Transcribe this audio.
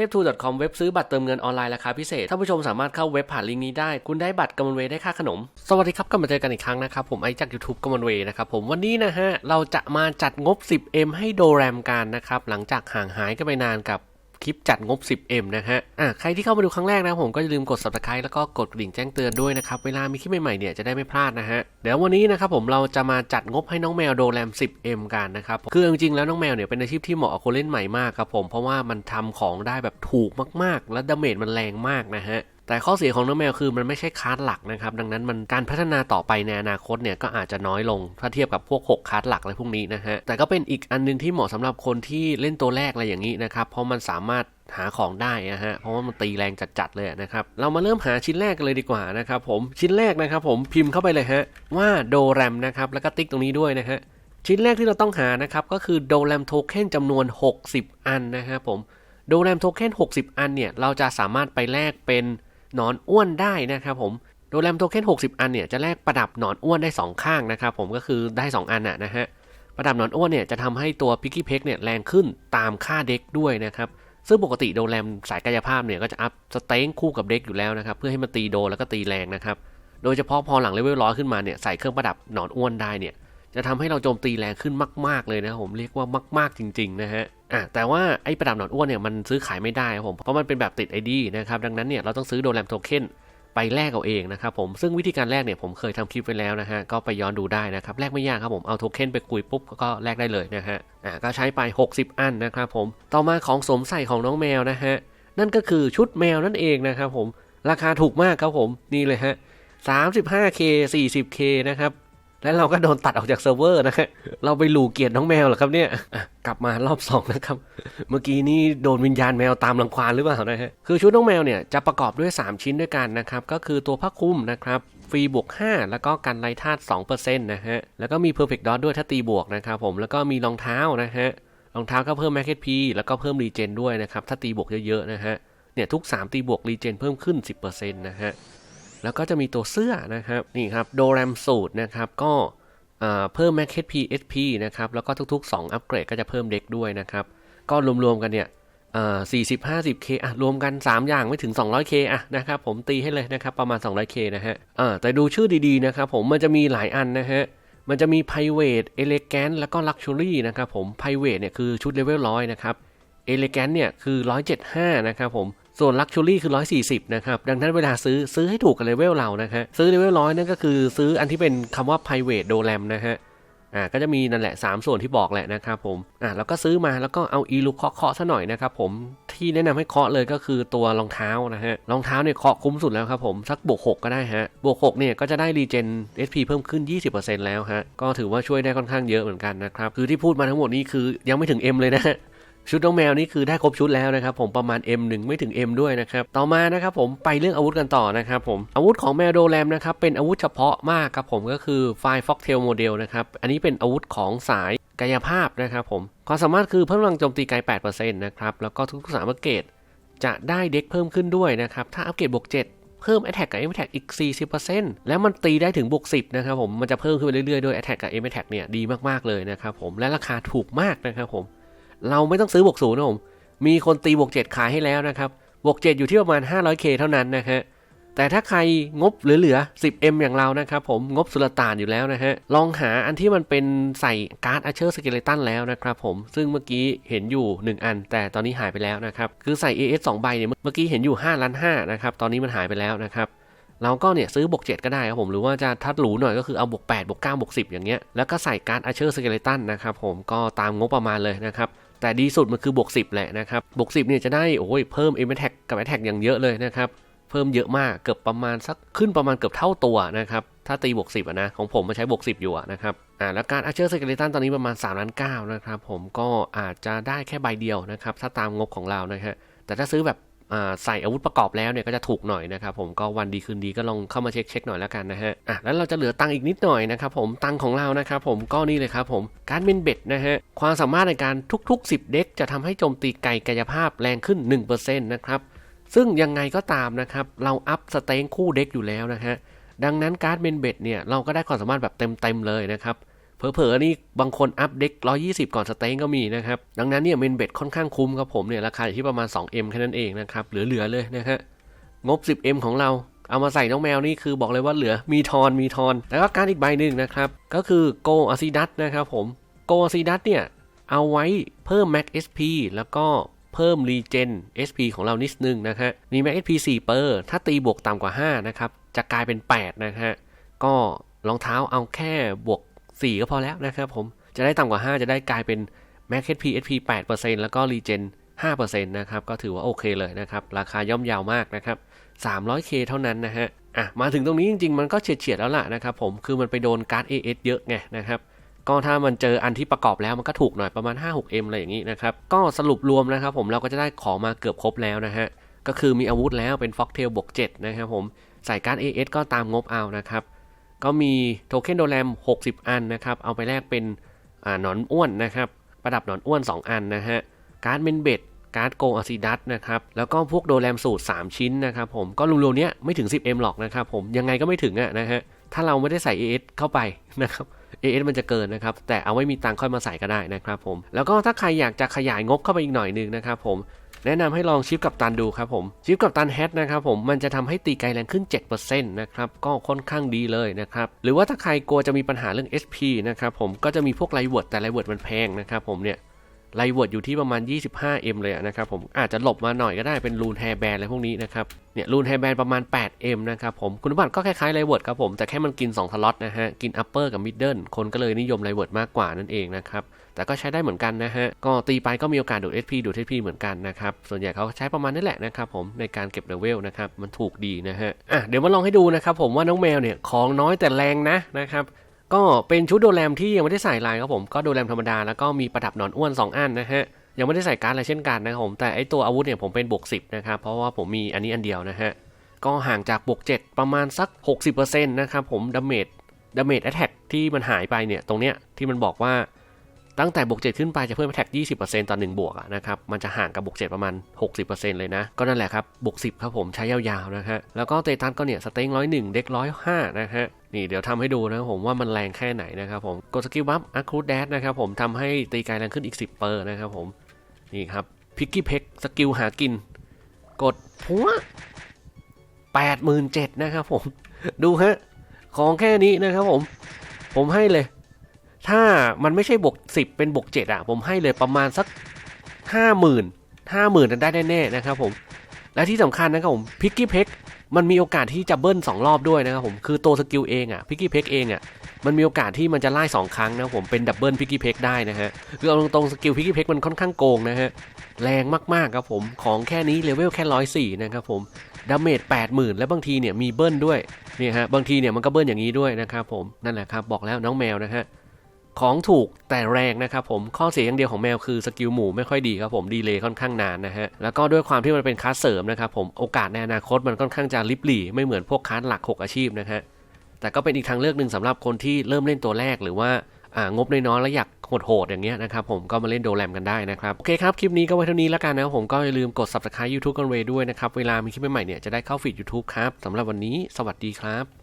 ทปทู .com เว็บซื้อบัตรเติมเงินออนไลน์ราคาพิเศษท่านผู้ชมสามารถเข้าเว็บผ่านลิงก์นี้ได้ คุณได้บัตรกำมลเวย์ได้ค่าขนม สวัสดีครับกลับมาเจอกันอีกครั้งนะครับ ผมไอจาก YouTube กำมลเวย์นะครับผมวันนี้นะฮะเราจะมาจัดงบ 10M ให้โดแรมกันนะครับหลังจากห่างหายกันไปนานกับ คลิปจัดงบ 10M นะฮะ อะใครที่เข้ามาดูครั้งแรกนะผมก็อย่าลืมกด subscribe แล้วก็กดกระดิ่งแจ้งเตือนด้วยนะครับ เวลามีคลิปใหม่ๆเนี่ยจะได้ไม่พลาดนะฮะ เดี๋ยววันนี้นะครับผมเราจะมาจัดงบให้น้องแมวโดแรม 10M กันนะครับ คือจริงๆแล้วน้องแมวเนี่ยเป็นอาชีพที่เหมาะกับคนเล่นใหม่มากครับผม เพราะว่ามันทำของได้แบบถูกมากๆ และดาเมจมันแรงมากนะฮะ แต่ข้อเสียของน้องแมวคือมันไม่ใช่คาร์ดหลักนะครับ ดังนั้นมันการพัฒนาต่อไปในอนาคตเนี่ยก็อาจจะน้อยลง ถ้าเทียบกับพวก 6คาร์ดหลักอะไรพวกนี้นะฮะ แต่ก็เป็นอีกอันนึงที่เหมาะสำหรับคนที่เล่นตัวแรกอะไรอย่างนี้นะครับ เพราะมันสามารถหาของได้นะฮะ เพราะว่ามันตีแรงจัดๆเลยนะครับ เรามาเริ่มหาชิ้นแรกกันเลยดีกว่านะครับผม ชิ้นแรกนะครับผมพิมพ์เข้าไปเลยฮะว่าโดแรมนะครับ แล้วก็ติ๊กตรงนี้ด้วยนะฮะ ชิ้นแรกที่เราต้องหานะครับก็คือโดแรมโทเค็นจำนวน 60 อันนะครับผม โดแรมโทเค็น60 อันเนี่ยเราจะสามารถไปแลกเป็น หนอนอ้วนได้นะครับผมโดแรมโทเค็น60 อันเนี่ยจะแลกประดับหนอนอ้วนได้ 2 ข้างนะครับผมก็คือได้ 2 อันน่ะนะฮะประดับหนอนอ้วนเนี่ยจะทำให้ตัวพิกกี้เพกเนี่ยแรงขึ้นตามค่าเด็กด้วยนะครับซึ่งปกติโดแรมสายกายภาพเนี่ยก็จะอัพสเต็งคู่กับเด็กอยู่แล้วนะครับเพื่อให้มันตีโดแล้วก็ตีแรงนะครับโดยเฉพาะพอหลังเลเวลร้อยขึ้นมาเนี่ยใส่เครื่องประดับหนอนอ้วนได้เนี่ยจะทำให้เราโจมตีแรงขึ้นมาก ๆเลยนะครับผมเรียกว่ามาก ๆจริงๆนะฮะ อะแต่ว่าไอ้ประดับหนอนอ้วนเนี่ยมันซื้อขายไม่ได้ครับผม เพราะมันเป็นแบบติด ID นะครับ ดังนั้นเนี่ยเราต้องซื้อโดแรมโทเค็นไปแลกเอาเองนะครับผม ซึ่งวิธีการแลกเนี่ยผมเคยทำคลิปไว้แล้วนะฮะ ก็ไปย้อนดูได้นะครับ แลกไม่ยากครับผม เอาโทเค็นไปกุยปุ๊บก็แลกได้เลยนะฮะ อะก็ใช้ไป 60 อันนะครับผม ต่อมาของสมใส่ของน้องแมวนะฮะ นั่นก็คือชุดแมวนั่นเองนะครับผม ราคาถูกมากครับผม นี่เลยฮะ 35k 40k นะครับ และเราก็โดนตัดออกจากเซิร์ฟเวอร์นะฮะเราไปหลูเกียรติน้องแมวเหรอครับเนี่ยกลับมารอบ2นะครับ เมื่อกี้นี่โดนวิญญาณแมวตามรังควานหรือเปล่านะฮะคือชุดน้องแมวเนี่ยจะประกอบด้วย 3 ชิ้นด้วยกันนะครับ ก็คือตัวผ้าคลุมนะครับฟรีบวก 5 แล้วก็กันไร้ธาตุ2%นะฮะ แล้วก็มี Perfect Dot ด้วยถ้าตีบวกนะครับผม แล้วก็มีรองเท้านะฮะ รองเท้าก็เพิ่ม Max HP แล้วก็เพิ่มรีเจนด้วยนะครับ ถ้าตีบวกเยอะๆนะฮะ เนี่ยทุก 3 ตีบวกรีเจนเพิ่มขึ้น 10%นะฮะ แล้วก็จะมีตัวเสื้อนะครับนี่ครับโดแรมสูตรนะครับก็เพิ่ม Max HP SP นะครับแล้วก็ทุกๆ 2 อัปเกรดก็จะเพิ่มเด็กด้วยนะครับ ก็รวมๆกันเนี่ย40 50k อะรวมกัน 3 อย่างไม่ถึง 200k อะนะครับผมตีให้เลยนะครับประมาณ 200k นะฮะแต่ดูชื่อดีๆนะครับผมมันจะมีหลายอันนะฮะมันจะมี private elegant แล้วก็ luxury นะครับผม private เนี่ยคือชุดเลเวลร้อยนะครับ elegant เนี่ยคือ 175 นะครับผม ส่วน Luxury คือ 140 นะครับ ดังนั้นเวลาซื้อซื้อให้ถูกกับเลเวลเรานะฮะ ซื้อเลเวลร้อยนั่นก็คือซื้ออันที่เป็นคำว่า private d o r a m นะฮะอ่าก็จะมีนั่นแหละ 3 ส่วนที่บอกแหละนะครับผมอ่าแล้วก็ซื้อมาแล้วก็เอาอีลูเคาะเคาะซะหน่อยนะครับผมที่แนะนำให้เคาะเลยก็คือตัวรองเท้านะฮะรองเท้าเนี่ยเคาะคุ้มสุดแล้วครับผมสักบวก6ก็ได้ฮะบวก6เนี่ยก็จะได้รีเจน SP เพิ่มขึ้น 20%แล้วฮะก็ถือว่าช่วยได้ค่อนข้างเยอะเหมือนกันนะครับคือที่พูดมาทั้งหมดนี้คือยังไม่ถึง M เลยนะ ชุดน้องแมวนี่คือได้ครบชุดแล้วนะครับผมประมาณ M1 ไม่ถึง M ด้วยนะครับต่อมานะครับผมไปเรื่องอาวุธกันต่อนะครับผมอาวุธของแมวโดแรมนะครับเป็นอาวุธเฉพาะมากครับผมก็คือไฟฟ็อกเทลโมเดลนะครับอันนี้เป็นอาวุธของสายกายภาพนะครับผมความสามารถคือเพิ่มพลังโจมตีไกล 8%นะครับแล้วก็ทุกๆสามอัปเกรดจะได้เด็กเพิ่มขึ้นด้วยนะครับถ้าอัปเกรดบวก7เพิ่ม Attack กับ M Attack อีก 40%แล้วมันตีได้ถึงบวก 10 นะครับผม มันจะเพิ่มขึ้นไปเรื่อยๆด้วย Attack กับ M Attack เนี่ย ดีมาก ๆ เลยนะครับผม และราคาถูกมากนะครับผม เราไม่ต้องซื้อบวกศูนย์นะผมมีคนตีบวก7ขายให้แล้วนะครับบวก7อยู่ที่ประมาณ 500k เท่านั้นนะฮะแต่ถ้าใครงบเหลือๆ 10m อย่างเรานะครับผมงบสุลต่านอยู่แล้วนะฮะ ลองหาอันที่มันเป็นใส่การ์ดอาเชอร์สเกเลตันแล้วนะครับผม ซึ่งเมื่อกี้เห็นอยู่ 1 อัน แต่ตอนนี้หายไปแล้วนะครับ คือใส่ AS 2 ใบเนี่ยเมื่อกี้เห็นอยู่5ล้าน5นะครับ ตอนนี้มันหายไปแล้วนะครับ เราก็เนี่ยซื้อบวก 7 ก็ได้ครับผม หรือว่าจะทัดหรูหน่อยก็คือเอาบวก8บวก9บวก10 อย่างเงี้ย แล้วก็ใส่การ์ดอาเชอร์สเกเลตันนะครับผม ก็ตามงบประมาณเลยนะครับ แต่ดีสุดมันคือบวก10 แหละนะครับบวก10เนี่ยจะได้โอ้ยเพิ่ม m อ t แทกกับ a แทกอย่างเยอะเลยนะครับ เพิ่มเยอะมากเกือบประมาณสักขึ้นประมาณเกือบเท่าตัวนะครับ ถ้าตีบวก10อะนะของผมมาใช้บวก10 อยู่นะครับอ่าแล้วการอาเชอร์สเกเลตันตอนนี้ประมาณ3ล้าน9นะครับผมก็อาจจะได้แค่ใบเดียวนะครับถ้าตามงบของเรานะฮะแต่ถ้าซื้อแบบ ใส่อาวุธประกอบแล้วเนี่ยก็จะถูกหน่อยนะครับผมก็วันดีคืนดีก็ลองเข้ามาเช็คเช็คหน่อยแล้วกันนะฮะอะแล้วเราจะเหลือตังอีกนิดหน่อยนะครับผมตังของเรานะครับผมก็นี่เลยครับผมการเป็นเบ็ดนะฮะความสามารถในการทุก ๆ 10 เด็กจะทำให้โจมตีไกลกายภาพแรงขึ้น 1%นะครับซึ่งยังไงก็ตามนะครับเราอัพสเต็งคู่เด็กอยู่แล้วนะฮะดังนั้นการ์ดเมนเบ็ดเนี่ยเราก็ได้ความสามารถแบบเต็มๆเลยนะครับ เผลอๆนี่บางคนอัพเด็ก120 ก่อนสเต็งก็มีนะครับ ดังนั้นเนี่ยเมนเบ็ดค่อนข้างคุ้มครับผมเนี่ยราคาอยู่ที่ประมาณ 2M แค่นั้นเองนะครับ เหลือๆเลยนะฮะงบ 10M ของเราเอามาใส่น้องแมวนี่คือบอกเลยว่าเหลือมีทอนมีทอน แล้วก็การอีกใบหนึ่งนะครับ ก็คือโกอาซิดัสนะครับผมโกอาซิดัสเนี่ยเอาไว้เพิ่ม Max SP แล้วก็เพิ่ม Regen SP ของเรานิดนึงนะฮะมี Max SP 4เปอร์ถ้าตีบวกต่ำกว่า 5 นะครับ จะกลายเป็น 8 นะฮะ ก็รองเท้าเอาแค่บวก 4 ก็พอแล้วนะครับผม จะได้ต่ำกว่า 5 จะได้กลายเป็น Max HP SP 8%แล้วก็ Regen 5%นะครับ ก็ถือว่าโอเคเลยนะครับ ราคาย่อมเยาวมากนะครับ 300k เท่านั้นนะฮะ อะ มาถึงตรงนี้จริง ๆ มันก็เฉียดเฉียดๆแล้วล่ะนะครับผม คือมันไปโดนการ์ด AS เยอะไงนะครับก็ถ้ามันเจออันที่ประกอบแล้วมันก็ถูกหน่อยประมาณ 5-6M อะไรอย่างนี้นะครับ ก็สรุปรวมนะครับผมเราก็จะได้ของมาเกือบครบแล้วนะฮะ ก็คือมีอาวุธแล้วเป็น Fox Tail บวก7นะครับผม ใส่การ AS ก็ตามงบเอานะครับ ก็มีโทเค็นโดแรม 60 อันนะครับ เอาไปแลกเป็นหนอนอ้วนนะครับ ประดับหนอนอ้วน 2 อันนะฮะ การ์ดเมนเบดการ์ดโกอาซิดัสนะครับ แล้วก็พวกโดแรมสูตร 3 ชิ้นนะครับผม ก็รวมๆเนี้ยไม่ถึง 10M หรอกนะครับผม ยังไงก็ไม่ถึงอะนะฮะ ถ้าเราไม่ได้ใส่ AS เข้าไปนะครับ AS มันจะเกินนะครับ แต่เอาไว้มีตังค่อยมาใส่ก็ได้นะครับผม แล้วก็ถ้าใครอยากจะขยายงบเข้าไปอีกหน่อยนึงนะครับผม แนะนำให้ลองชิปกับตันดูครับผม ชิปกับตันแฮทนะครับผมมันจะทำให้ตีไกลแรงขึ้น 7%นะครับก็ค่อนข้างดีเลยนะครับหรือว่าถ้าใครกลัวจะมีปัญหาเรื่อง SP นะครับผมก็จะมีพวกไลเวิร์ดแต่ไลเวิร์ดมันแพงนะครับผมเนี่ย ไลเวิร์ดอยู่ที่ประมาณ 25M เลยนะครับผมอาจจะหลบมาหน่อยก็ได้เป็นรูนแฮร์แบนอะไรพวกนี้นะครับเนี่ยรูนแฮร์แบนประมาณ 8M นะครับผมคุณสมบัติก็คล้ายๆไลเวิร์ดครับผม แต่แค่มันกิน 2 ทล็อตนะฮะ กินอัปเปอร์กับมิดเดิลคนก็เลยนิยมไลเวิร์ดมากกว่านั่นเองนะครับ แต่ก็ใช้ได้เหมือนกันนะฮะ ก็ตีไปก็มีโอกาสดูด SP ดูด HP เหมือนกันนะครับ ส่วนใหญ่เขาใช้ประมาณนี้แหละนะครับผมในการเก็บเลเวลนะครับมันถูกดีนะฮะอะเดี๋ยวมาลองให้ดูนะครับผมว่าน้องแมวเนี่ยของน้อยแต่แรงนะนะครับ ก็เป็นชุดโดแรมที่ยังไม่ได้ใส่ลายครับผมก็โดแรมธรรมดาแล้วก็มีประดับหนอนอ้วน 2 อันนะฮะยังไม่ได้ใส่การ์ดอะไรเช่นกันนะครับผมแต่ไอตัวอาวุธเนี่ยผมเป็นบวกสินะครับเพราะว่าผมมีอันนี้อันเดียวนะฮะก็ห่างจากบวก7ประมาณสัก 60%นะครับผมดาเมจดาเมจแอตแทกที่มันหายไปเนี่ยตรงเนี้ยที่มันบอกว่า ตั้งแต่บวก7ขึ้นไปจะเพิ่มแอตแทก20%ต่อ1บวกนะครับ มันจะห่างกับบวก7ประมาณ 60%เลยนะ ก็นั่นแหละครับบวก10 ครับผมใช้ยาวๆนะฮะ แล้วก็เตตันก็เนี่ยสเต็งร้อยหนึ่งเด็กร้อยห้านะฮะนี่เดี๋ยวทำให้ดูนะครับผมว่ามันแรงแค่ไหนนะครับผมกดสกิลบัฟอะคูดแดดนะครับผมทำให้ตีไกลแรงขึ้นอีก 10 เปอร์นะครับผมนี่ครับพิกกี้เพ็กสกิลหากิน กดหัวแปดหมื่นเจ็ดนะครับผม ดูฮะของแค่นี้นะครับผม ผมให้เลย ถ้ามันไม่ใช่บวกสิบเป็นบวกเจ็ดอะผมให้เลยประมาณสักห้าหมื่นห้าหมื่นได้แน่ๆนะครับผม และที่สำคัญนะครับผมพิกกี้เพ็กมันมีโอกาสที่จะเบิ้ล2รอบด้วยนะครับผมคือตัวสกิลเองอะพิกกี้เพ็กเองอะมันมีโอกาสที่มันจะไล่2ครั้งนะครับผมเป็นดับเบิลพิกกี้เพ็กได้นะฮะคือเอาตรงๆสกิลพิกกี้เพ็กมันค่อนข้างโกงนะฮะแรงมากๆครับผมของแค่นี้เลเวลแค่ร้อยสี่นะครับผมดาเมจแปดหมื่นและบางทีเนี่ยมีเบิ้ลด้วยเนี่ยฮะบางทีเนี่ยมันก็เบิ้ลอย่างนี้ด้วยนะครับผมนั่นแหละครับบอกแล้วน้องแมวนะฮะ ของถูกแต่แรงนะครับผมข้อเสียอย่างเดียวของแมวคือสกิลหมู่ไม่ค่อยดีครับผมดีเลย์ค่อนข้างนานนะฮะแล้วก็ด้วยความที่มันเป็นคลาสเสริมนะครับผมโอกาสในอนาคตมันค่อนข้างจะลิบหลี่ไม่เหมือนพวกคลาสหลัก 6 อาชีพนะฮะแต่ก็เป็นอีกทางเลือกหนึ่งสำหรับคนที่เริ่มเล่นตัวแรกหรือว่าอ่างบน้อยๆแล้วอยากโหดๆอย่างเงี้ยนะครับผมก็มาเล่นโดแรมกันได้นะครับ โอเคครับ คลิปนี้ก็ไว้เท่านี้แล้วกันนะครับผมก็อย่าลืมกด subscribe YouTube กันเวด้วยนะครับ เวลามีคลิปใหม่ๆเนี่ยจะได้เข้าฟีด YouTube ครับสำหรับวันนี้สวัสดีครับ